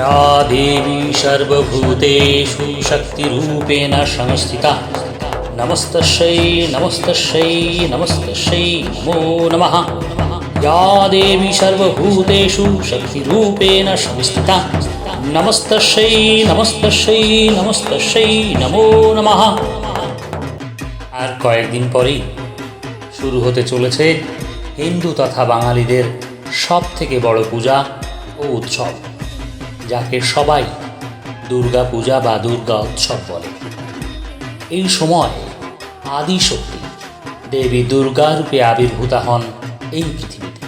या देवी सर्वभूतेषु शक्तिरूपेण संस्थिता नमस्तस्यै नमस्तस्यै नमस्तस्यै नमो नमः या देवी सर्वभूतेषु शक्तिरूपेण संस्थिता नमस्तस्यै नमस्तस्यै नमस्तस्यै नमो नमः আর কয়েকদিন পরেই শুরু হতে চলেছে হিন্দু তথা বাঙালিদের সব থেকে বড় পূজা ও উৎসব যাকে সবাই দুর্গা পূজা বা দুর্গা উৎসব বলে। এই সময় আদি শক্তি দেবী দুর্গা রূপে আবির্ভূতা হন এই পৃথিবীতে।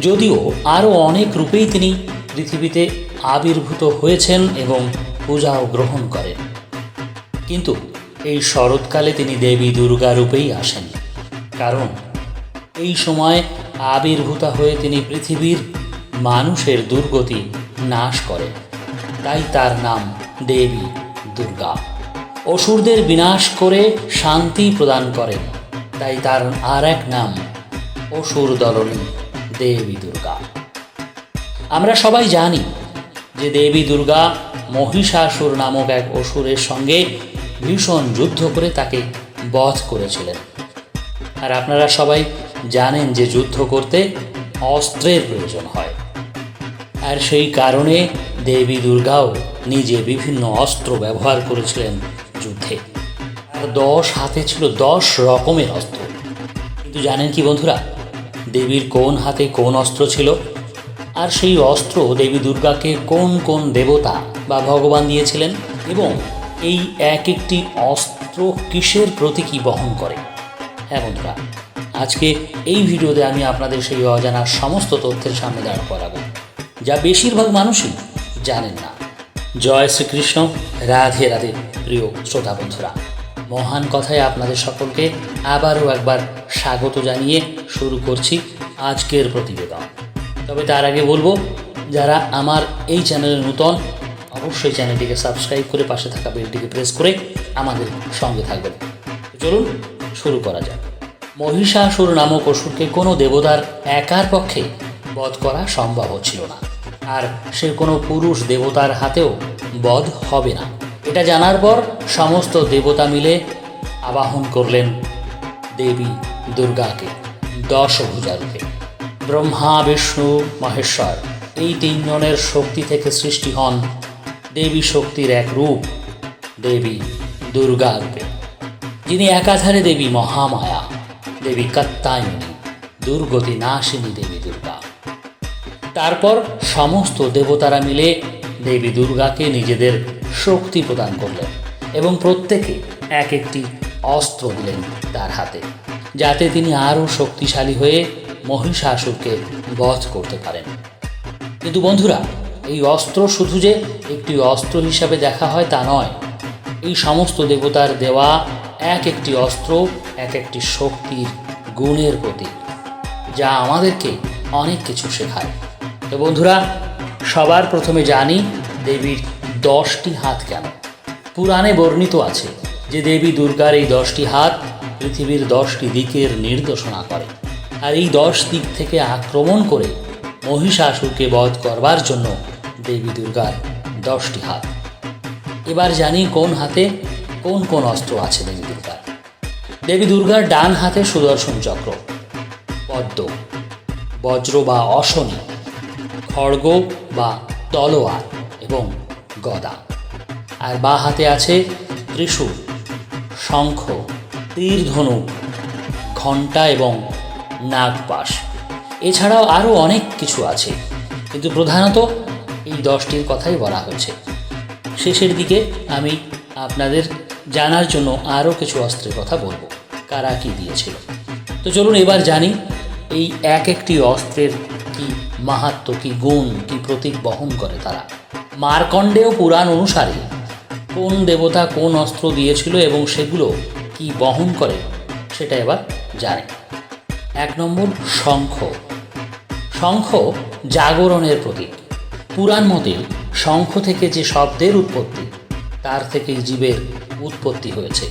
যদিও আরও অনেক রূপেই তিনি পৃথিবীতে আবির্ভূত হয়েছেন এবং পূজাও গ্রহণ করেন। কিন্তু এই শরৎকালে তিনি দেবী দুর্গা রূপেই আসেন, কারণ এই সময় আবির্ভূতা হয়ে তিনি পৃথিবীর মানুষের দুর্গতি নাশ করেন তাই তার নাম দেবী দুর্গা। অসুরদের বিনাশ করে শান্তি প্রদান করেন তাই তার আর এক নাম অসুর দলনী দেবী দুর্গা। আমরা সবাই জানি যে দেবী দুর্গা মহিষাসুর নামক এক অসুরের সঙ্গে ভীষণ যুদ্ধ করে তাকে বধ করেছিলেন। আর আপনারা সবাই জানেন যে যুদ্ধ করতে অস্ত্রের প্রয়োজন হয়। আর সেই কারণে দেবী দুর্গাও নিজে বিভিন্ন অস্ত্র ব্যবহার করেছিলেন যুদ্ধে। আর দশ হাতে ছিল দশ রকমের অস্ত্র। কিন্তু জানেন কি বন্ধুরা? দেবীর কোন হাতে কোন অস্ত্র ছিল? আর সেই অস্ত্র দেবী দুর্গাকে কোন কোন দেবতা বা ভগবান দিয়েছিলেন? এবং এই এক একটি অস্ত্র কিসের প্রতীকী বহন করে? হ্যাঁ বন্ধুরা, আজকে এই ভিডিওতে আমি আপনাদের সেই অজানা সমস্ত তথ্যের সামনে দাঁড় করাবো। যা বেশিরভাগ মানুষই জানেন না। জয় শ্রীকৃষ্ণ, রাধে রাধে, প্রিয় শ্রোতা বন্ধুরা। মহান কথায় আপনাদের সকলকে আবারও একবার স্বাগত জানিয়ে শুরু করছি আজকের প্রতিবেদন। তবে তার আগে বলব, যারা আমার এই চ্যানেলে নূতন, অবশ্যই চ্যানেলটিকে সাবস্ক্রাইব করে পাশে থাকা বেলটিকে প্রেস করে আমাদের সঙ্গে থাকবেন। চলুন শুরু করা যাক। মহিষাসুর নামক অসুরকে কোনো দেবতার একার পক্ষে বধ করা সম্ভব হচ্ছিল না। আর সে কোনো পুরুষ দেবতার হাতেও বধ হবে না। এটা জানার পর সমস্ত দেবতা মিলে আবাহন করলেন দেবী দুর্গাকে দশভুজা রূপে ব্রহ্মা, বিষ্ণু, মহেশ্বর, এই তিনজনের শক্তি থেকে সৃষ্টি হন দেবী শক্তির এক রূপ, দেবী দুর্গা রূপে। যিনি একাধারে দেবী মহামায়া, দেবী কাত্তায়নী দুর্গতি নাশিনী দেবী। তারপর সমস্ত দেবতারা মিলে দেবী দুর্গাকে নিজেদের শক্তি প্রদান করলেন এবং প্রত্যেকে এক একটি অস্ত্র দিলেন তার হাতে, যাতে তিনি আরও শক্তিশালী হয়ে মহিষাসুরকে বধ করতে পারেন। কিন্তু বন্ধুরা, এই অস্ত্র শুধু যে একটি অস্ত্র হিসাবে দেখা হয় তা নয়, এই সমস্ত দেবতার দেওয়া এক একটি অস্ত্র এক একটি শক্তির গুণের প্রতীক, যা আমাদেরকে অনেক কিছু শেখায়। তো বন্ধুরা, সবার প্রথমে জানি দেবীর দশটি হাত কেন? পুরাণে বর্ণিত আছে যে দেবী দুর্গার এই দশটি হাত পৃথিবীর দশটি দিকের নির্দেশনা করে আর এই দশ দিক থেকে আক্রমণ করে মহিষাসুরকে বধ করবার জন্য দেবী দুর্গার দশটি হাত। এবার জানি কোন হাতে কোন কোন অস্ত্র আছে দেবী দুর্গার। দেবী দুর্গার ডান হাতে সুদর্শন চক্র, পদ্ম, বজ্র বা অশনি খড়গ বা তলোয়ার এবং গদা। আর বা হাতে আছে ত্রিশূল, শঙ্খ তীর ধনুক ঘণ্টা এবং নাগপাশ। এছাড়াও আরও অনেক কিছু আছে, কিন্তু প্রধানত এই দশটির কথাই বলা হয়েছে। শেষের দিকে আমি আপনাদের জানার জন্য আরও কিছু অস্ত্রের কথা বলব, কারা কী দিয়েছিল। তো চলুন এবার জানি এই এক একটি অস্ত্রের কি মাহাত্ম কি গুণ, কি প্রতীক বহন করে তারা? মার্কণ্ডেয় পুরাণ অনুসারে কোন দেবতা কোন অস্ত্র দিয়েছিল এবং সেগুলো কি বহন করে, সেটা এবার জানি। এক নম্বর, শঙ্খ। শঙ্খ জাগরণের প্রতীক। পুরাণ মতে শঙ্খ থেকে যে শব্দের উৎপত্তি, তার থেকেই জীবের উৎপত্তি হয়েছে।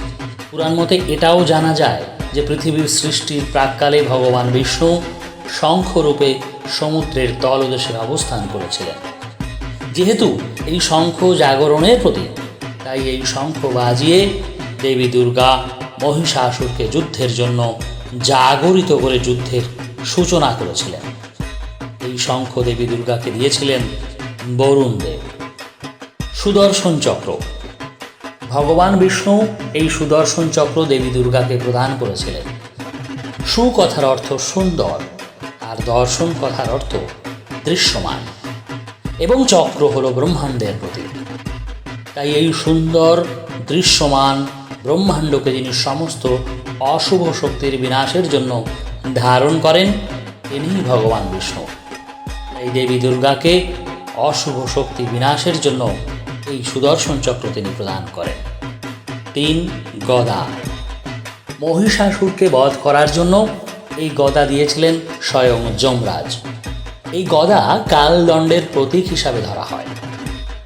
পুরাণ মতে এটাও জানা যায় যে পৃথিবীর সৃষ্টির প্রাককালে ভগবান বিষ্ণু শঙ্খরূপে সমুদ্রের তলদেশে অবস্থান করেছিলেন। যেহেতু এই শঙ্খ জাগরণের প্রতীক, তাই এই শঙ্খ বাজিয়ে দেবী দুর্গা মহিষাসুরকে যুদ্ধের জন্য জাগরিত করে যুদ্ধের সূচনা করেছিলেন। এই শঙ্খ দেবী দুর্গাকে দিয়েছিলেন বরুণ দেব। সুদর্শন চক্র। ভগবান বিষ্ণু এই সুদর্শন চক্র দেবী দুর্গাকে প্রদান করেছিলেন। সুকথার অর্থ সুন্দর। আর দর্শন কথার অর্থ দৃশ্যমান এবং চক্র হল ব্রহ্মাণ্ডের প্রতীক। তাই এই সুন্দর, দৃশ্যমান ব্রহ্মাণ্ডকে যিনি সমস্ত অশুভ শক্তির বিনাশের জন্য ধারণ করেন, তিনিই ভগবান বিষ্ণু। এই দেবী দুর্গাকে অশুভ শক্তি বিনাশের জন্য এই সুদর্শন চক্র তিনি প্রদান করেন। তিন গদা। মহিষাসুরকে বধ করার জন্য এই গদা দিয়েছিলেন স্বয়ং যমরাজ। এই গদা কালদণ্ডের প্রতীক হিসাবে ধরা হয়।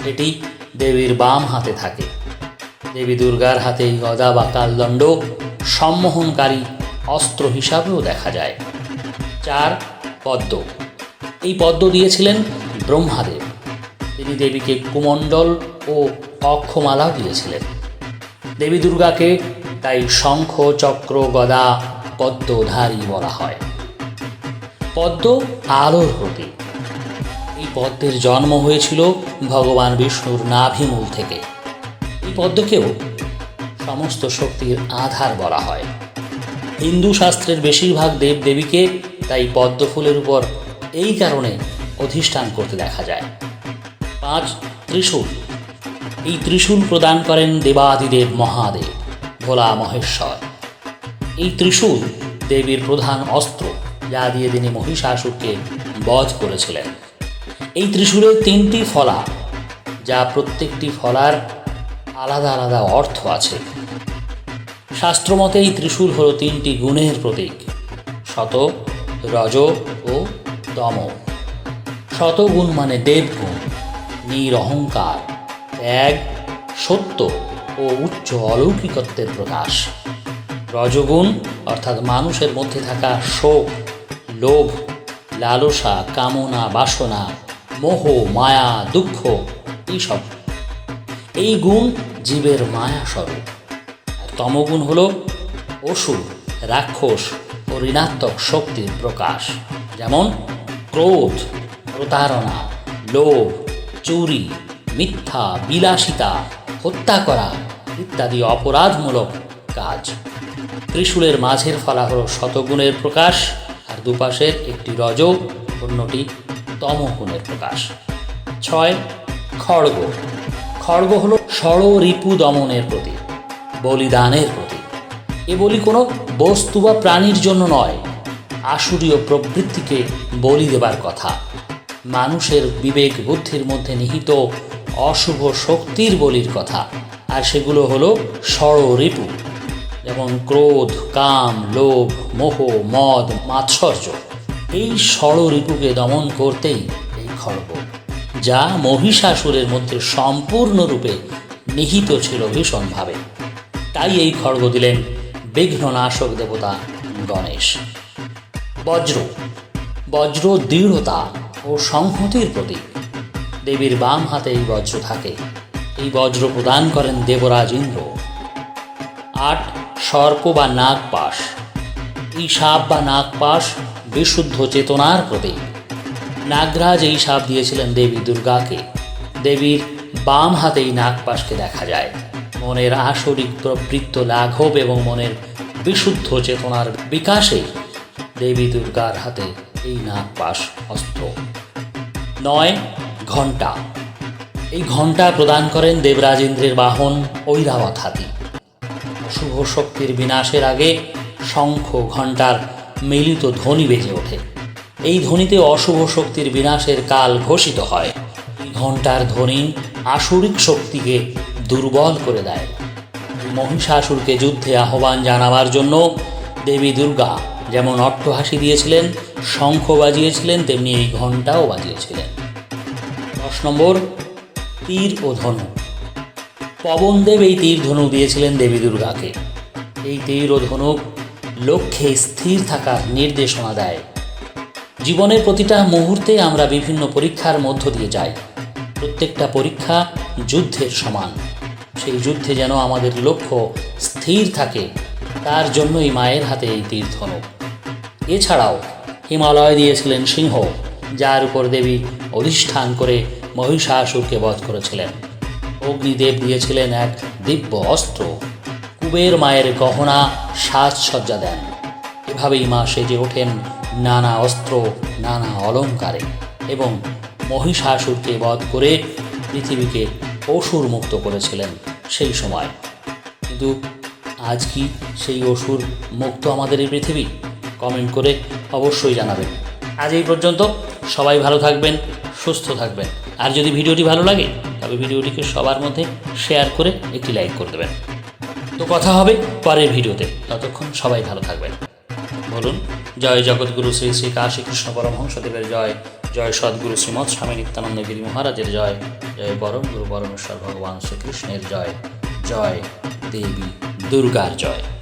এটি দেবীর বাম হাতে থাকে। দেবী দুর্গার হাতে এই গদা বা কালদণ্ড সম্মোহনকারী অস্ত্র হিসাবেও দেখা যায়। চার পদ্ম। এই পদ্ম দিয়েছিলেন ব্রহ্মাদেব। তিনি দেবীকে কুমণ্ডল ও অক্ষমালাও দিয়েছিলেন। দেবী দুর্গাকে তাই শঙ্খ, চক্র, গদা পদ্মধারী বলা হয়। পদ্ম আলোর প্রতীক। এই পদ্মের জন্ম হয়েছিল ভগবান বিষ্ণুর নাভিমূল থেকে। এই পদ্মকেও সমস্ত শক্তির আধার বলা হয়। হিন্দু শাস্ত্রের বেশিরভাগ দেব দেবীকে তাই পদ্ম ফুলের উপর এই কারণে অধিষ্ঠান করতে দেখা যায়। পাঁচ ত্রিশূল। এই ত্রিশূল প্রদান করেন দেবাদিদেব মহাদেব, ভোলা মহেশ্বর। এই ত্রিশূল দেবীর প্রধান অস্ত্র যা দিয়ে তিনি মহিষাসুরকে বধ করেছিলেন। এই ত্রিশূলের তিনটি ফলা, যা প্রত্যেকটি ফলার আলাদা আলাদা অর্থ আছে। শাস্ত্রমতে এই ত্রিশূল হল তিনটি গুণের প্রতীক, শত, রজ ও তম শতগুণ মানে দেবগুণ নিরহংকার ত্যাগ, সত্য ও উচ্চ অলৌকিকত্বের প্রকাশ। রজগুণ, অর্থাৎ মানুষের মধ্যে থাকা শোক, লোভ, লালসা, কামনা, বাসনা, মোহ, মায়া, দুঃখ, এইসব। এই গুণ জীবের মায়া স্বরূপ তমগুণ হল অসুর, রাক্ষস ও ঋণাত্মক শক্তির প্রকাশ। যেমন ক্রোধ, প্রতারণা, লোভ, চুরি, মিথ্যা, বিলাসিতা, হত্যা করা ইত্যাদি অপরাধমূলক কাজ। ত্রিশূলের মাঝের ফলা হল শতগুণের প্রকাশ, আর দুপাশের একটি রজ অন্যটি তমগুণের প্রকাশ। ছয়, খড়গ। খড়গ হল ষড় রিপু দমনের প্রতীক, বলিদানের প্রতীক। এ বলি কোনো বস্তু বা প্রাণীর জন্য নয়, আসুরীয় প্রবৃত্তিকে বলি দেবার কথা। মানুষের বিবেক বুদ্ধির মধ্যে নিহিত অশুভ শক্তির বলির কথা, আর সেগুলো হলো ষড় রিপু। যেমন ক্রোধ, কাম, লোভ, মোহ, মদ, মাৎসর্য এই ষড় রিপুকে দমন করতেই এই খড়গ, যা মহিষাসুরের মধ্যে সম্পূর্ণরূপে নিহিত ছিল ভীষণভাবে। তাই এই খড়গ দিলেন বিঘ্ননাশক দেবতা গণেশ। বজ্র বজ্র দৃঢ়তা ও সংহতির প্রতীক। দেবীর বাম হাতে এই বজ্র থাকে। এই বজ্র প্রদান করেন দেবরাজ ইন্দ্র। আট সর্প বা নাগপাশ এই সাপ বা নাগপাশ বিশুদ্ধ চেতনার প্রতীক নাগরাজ এই সাপ দিয়েছিলেন দেবী দুর্গাকে। দেবীর বাম হাতে এই নাগপাশকে দেখা যায়। মনের আসরিক প্রবৃত্ত লাঘব এবং মনের বিশুদ্ধ চেতনার বিকাশে দেবী দুর্গার হাতে এই নাগপাশ অস্ত্র নয়, ঘণ্টা। এই ঘণ্টা প্রদান করেন দেবরাজেন্দ্রের বাহন ঐরাবত হাতি। শুভ শক্তির বিনাশের আগে শঙ্খ ঘণ্টার মিলিত ধ্বনি বেজে ওঠে। এই ধ্বনিতে অশুভ শক্তির বিনাশের কাল ঘোষিত হয়। ঘণ্টার ধ্বনি আসরিক শক্তিকে দুর্বল করে দেয়। মহিষাসুরকে যুদ্ধে আহ্বান জানাবার জন্য দেবী দুর্গা যেমন অট্টহাসি দিয়েছিলেন, শঙ্খ বাজিয়েছিলেন, তেমনি এই ঘণ্টাও বাজিয়েছিলেন। দশ নম্বর, তীর ও ধনু। পবনদেব এই তীর ধনুক দিয়েছিলেন দেবী দুর্গাকে। এই তীর ও ধনুক লক্ষ্যে স্থির থাকার নির্দেশনা দেয়। জীবনের প্রতিটা মুহূর্তে আমরা বিভিন্ন পরীক্ষার মধ্য দিয়ে যাই। প্রত্যেকটা পরীক্ষা যুদ্ধের সমান। সেই যুদ্ধে যেন আমাদের লক্ষ্য স্থির থাকে, তার জন্যই মায়ের হাতে এই তীর ধনুক এছাড়াও হিমালয় দিয়েছিলেন সিংহ, যার উপর দেবী অধিষ্ঠান করে মহিষাসুরকে বধ করেছিলেন। অগ্নিদেব দিয়েছিলেন এক দিব্য অস্ত্র। কুবের মায়ের গহনা সাজসজ্জা দেন। এভাবেই মা সেজে ওঠেন নানা অস্ত্র, নানা অলঙ্কারে এবং মহিষাসুরকে বধ করে পৃথিবীকে অসুর মুক্ত করেছিলেন সেই সময়। কিন্তু আজ কি সেই অসুর মুক্ত আমাদের এই পৃথিবী? কমেন্ট করে অবশ্যই জানাবেন। আজ এই পর্যন্ত সবাই ভালো থাকবেন, সুস্থ থাকবেন। আর যদি ভিডিওটি ভালো লাগে তবে ভিডিওটিকে সবার মধ্যে শেয়ার করে একটি লাইক করে দেবেন। তো কথা হবে পরের ভিডিওতে। ততক্ষণ সবাই ভালো থাকবেন। বলুন, জয় জগৎগুরু শ্রী শ্রী কাশী কৃষ্ণ পরমহংসদেবের জয়। জয় সদ্গুরু শ্রীমৎ স্বামী নিত্যানন্দ গিরি মহারাজের জয়। জয় পরম গুরু পরমেশ্বর ভগবান শ্রীকৃষ্ণের জয়। জয় দেবী দুর্গার জয়।